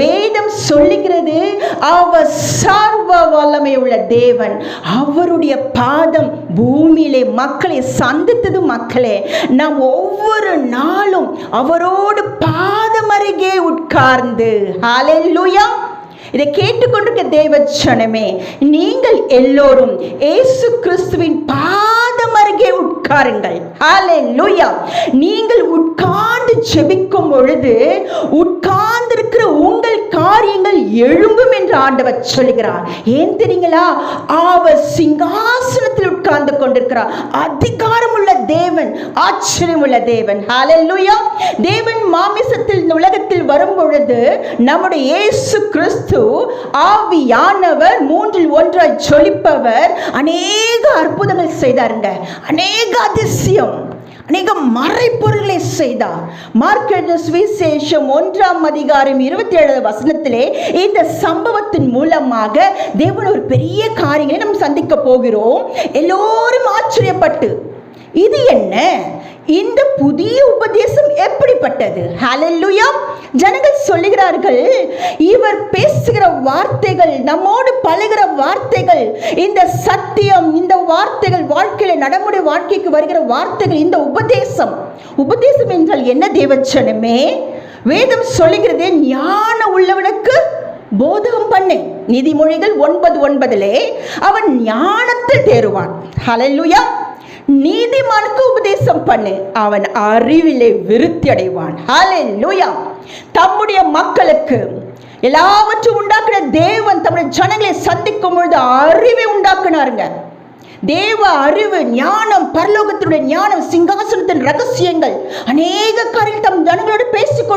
வேதம் சொல்லுகிறது அவர் சர்வ வல்லமை உள்ள தேவன். அவருடைய பாதம் பூமியிலே மக்களை சந்தித்தது மக்களே. நாம் ஒவ்வொரு நாளும் அவரோடு பாதம் அருகே உட்கார்ந்து ஹalleluya இதை கேட்டுக்கொண்டிருக்க தேவ ஜனமே நீங்கள் எல்லோரும் ஏசு கிறிஸ்துவின் பாதம் அருகே உட்காருங்கள். ஹalleluya நீங்கள் உட்கார்ந்து ஜெபிக்கும் பொழுது உட்கார் எழும்பும் என்று ஆண்டவர் சொல்கிறார் ஏன் தெரியுங்களா? அவர் சிங்காசனத்தில் உட்கார்ந்து கொண்டிருக்கிறார். அதிகாரம் உள்ள தேவன் ஆச்சரியம் உள்ள தேவன். ஹalleluya தேவன் மாமிசத்தில் இந்த உலகத்தில் வரும் பொழுது நம்முடைய இயேசு கிறிஸ்து ஆவியானவர் மூன்றில் ஒன்றாய் ஜொலிப்பவர் அநேக அற்புதங்கள் செய்தாருங்க. அநேக அதிசயம் அநேக மறைப்பு செய்தார் மார்க்கெட் சுவிசேஷம் ஒன்றாம் அதிகாரம் இருபத்தி ஏழு வசனத்திலே இந்த சம்பவத்தின் மூலமாக தேவன் ஒரு பெரிய காரியங்களை நாம் சந்திக்க போகிறோம். எல்லோரும் ஆச்சரியப்பட்டு இது என்ன? இந்த புதிய உபதேசம் எப்படிப்பட்டது? ஹலல்லுயா ஜனங்கள் சொல்லுகிறார்கள் இவர் பேசுகிற வார்த்தைகள் நம்மோடு பழகிற வார்த்தைகள் இந்த சத்தியம் இந்த வார்த்தைகள் வாழ்க்கையில நடைமுறை வாழ்க்கைக்கு வருகிற வார்த்தைகள் இந்த உபதேசம். உபதேசம் என்றால் என்ன தேவச்சனமே? வேதம் சொல்லுகிறதே ஞானம் உள்ளவனுக்கு போதகம் பண்ணு. நீதிமொழிகள் ஒன்பது ஒன்பதிலே அவன் ஞானத்தில் தேறுவான். ஹலல்லுயா நீதிமானுக்கு உபதேசம் பண்ணு. அவன் அறிவிலே விருத்தி அடைவான். ஹalleluya தம்முடைய மக்களுக்கு எல்லாவற்றையும் உண்டாக்குன தேவன் தம்முடைய ஜனங்களை சந்திக்கும் பொழுது அறிவை உண்டாக்குனாருங்க. தேவ அறிவு ஞானம் பரலோகத்தினுடைய ஞானம் சிங்காசனத்தின் ரகசியங்கள் அநேக காரியங்கள் தம் ஜனங்களோடு பேசிக்கொண்டு